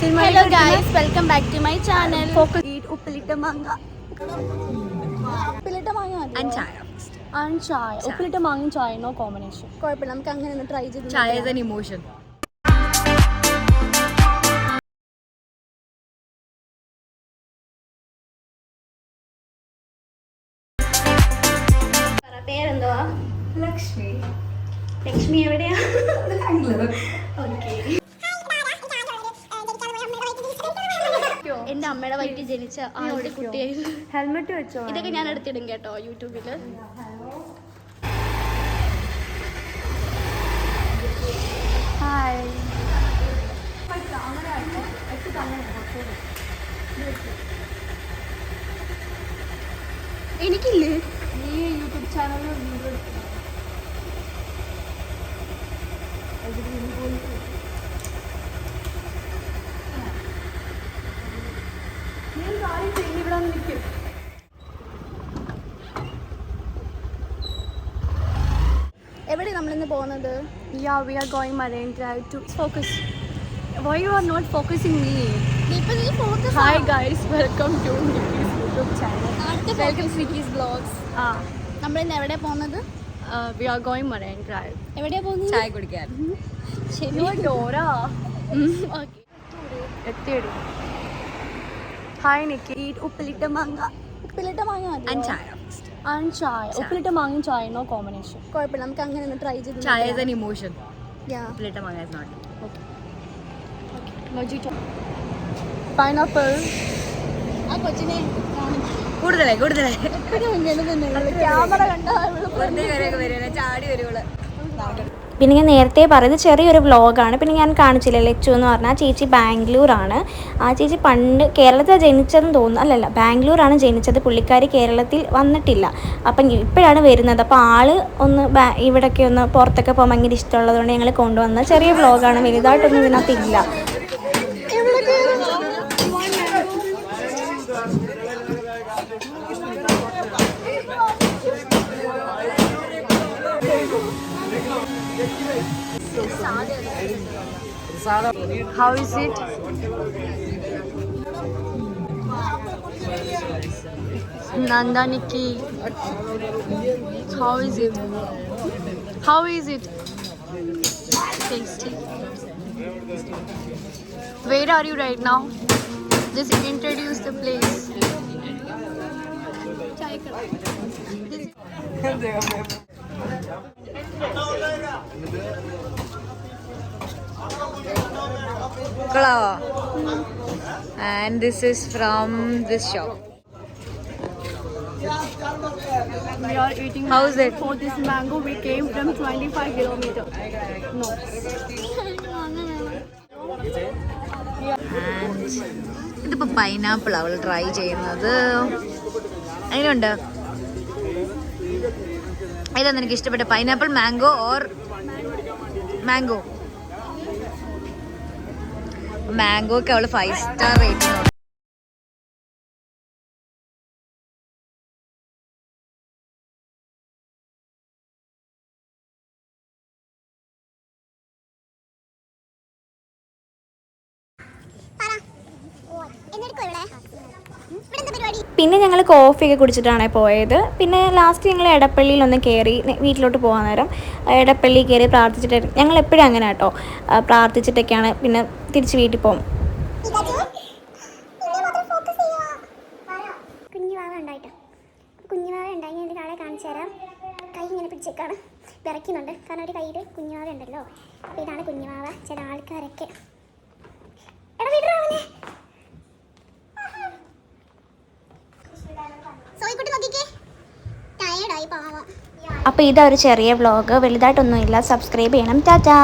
Hello guys welcome back to my channel ഉപ്പിലിട്ട മാങ്ങ. ഉപ്പിലിട്ട മാങ്ങ ആൻഡ് ചായ ആൻഡ് ചായ ഉപ്പിലിട്ട മാങ്ങയും ചായ നോ കോമ്പിനേഷൻ കുഴപ്പമില്ല. നമുക്ക് അങ്ങനെ ഒന്ന് ട്രൈ ചെയ്ത് ചായ ഇസ് ആൻ ഇമോഷൻ പേരെന്തുവാ? ലക്ഷ്മി. ലക്ഷ്മി എവിടെയാ? ഓക്കെ അമ്മയുടെ വയറ്റിൽ ജനിച്ച ആദ്യത്തെ കുട്ടിയായിരുന്നു ഹെൽമെറ്റ് വെച്ചോ? ഇതൊക്കെ ഞാൻ എടുത്തിടും കേട്ടോ യൂട്യൂബിൽ. ഹായ് എനിക്കില്ലേ? നീ യൂട്യൂബ് ചാനലിൽ വീഡിയോ ഇവിടെ നിൽക്കും എവിടെ നമ്മളിന്ന് പോകുന്നത് Yeah, we are going Marine Drive to focus. Why you are not focusing me? ഇപ്പൊ നീ focus Hi ആ. guys, welcome to Nikki's YouTube channel. അടുത്ത Welcome to Nikki's vlogs. Ah, നമ്മളിന്ന് എവിടെ പോകുന്നത് uh, we are going Marine Drive. എവിടെയാ പോകുന്നത് ചായ കുടിക്കാൻ ശരി ഡോറ എത്തിയടി ഹായ് നിക്കി ഉപ്പിലിട്ട മാങ്ങ. ഉപ്പിലിട്ട മാങ്ങ ആൻഡ് ചായ ആൻഡ് ചായ ഉപ്പിലിട്ട മാങ്ങയും ചായ നോ കോമ്പിനേഷൻ കുഴപ്പമില്ല നമുക്ക് അങ്ങനെ ഒന്ന് ട്രൈ ചെയ്ത് ചായ ഇസ് ആൻ ഇമോഷൻ യാ ഉപ്പിലിട്ട മാങ്ങ is not okay Mojito. Pineapple ആ കൊച്ചിനെ കൂടുതലേ കൂടുതലായി കൂടുതലായി. ക്യാമറ കണ്ടാ ചാടി വരുവൾ പിന്നെ ഞാൻ നേരത്തെ പറയുന്നത് ചെറിയൊരു വ്ളോഗാണ് പിന്നെ ഞാൻ കാണിച്ചില്ല ലച്ചു എന്ന് പറഞ്ഞാൽ ചേച്ചി ബാംഗ്ലൂരാണ്. ആ ചേച്ചി പണ്ട് കേരളത്തിൽ ജനിച്ചതെന്ന് തോന്നുന്നു. അല്ലല്ല ബാംഗ്ലൂരാണ് ജനിച്ചത്. പുള്ളിക്കാരി കേരളത്തിൽ വന്നിട്ടില്ല. അപ്പം ഇപ്പോഴാണ് വരുന്നത്. അപ്പോൾ ആൾ ഒന്ന് ഇവിടൊക്കെ ഒന്ന് പുറത്തൊക്കെ പോകാൻ ഭയങ്കര ഇഷ്ടമുള്ളതുകൊണ്ട് ഞങ്ങൾ കൊണ്ടുവന്ന ചെറിയ വ്ളോഗാണ് വലുതായിട്ടൊന്നും ഇതിനകത്തില്ല How is it? Nanda Nikki. How is it? How is it? Tasty. Where are you right now? Just introduce the place. മക്കളാ? And this is from this shop We are eating How is it? For this mango. We came from 25 pineapple അവൾ try ചെയ്യുന്നത്. അതിനുണ്ട് ഇതെന്താ എനിക്ക് ഇഷ്ടപ്പെട്ട pineapple mango or mango മാംഗോക്ക് അവൾ five star rating പിന്നെ ഞങ്ങൾ കോഫിയൊക്കെ കുടിച്ചിട്ടാണ് പോയത്. പിന്നെ ലാസ്റ്റ് ഞങ്ങൾ എടപ്പള്ളിയിൽ ഒന്ന് കയറി വീട്ടിലോട്ട് പോകാൻ നേരം എടപ്പള്ളി കയറി പ്രാർത്ഥിച്ചിട്ട് ഞങ്ങൾ എപ്പോഴും അങ്ങനെ കേട്ടോ. പ്രാർത്ഥിച്ചിട്ടൊക്കെയാണ് പിന്നെ തിരിച്ച് വീട്ടിൽ പോകും. വിറയ്ക്കുന്നുണ്ട്. കാരണം ഒരു കയ്യിൽ കുഞ്ഞുമാവ ഉണ്ടല്ലോ. അപ്പോൾ ഇതാണ് കുഞ്ഞുമാവ ചില ആൾക്കാരൊക്കെ അപ്പോൾ ഇതൊരു ചെറിയ വ്ളോഗ് വലുതായിട്ടൊന്നുമില്ല. സബ്സ്ക്രൈബ് ചെയ്യണം. ടാറ്റാ.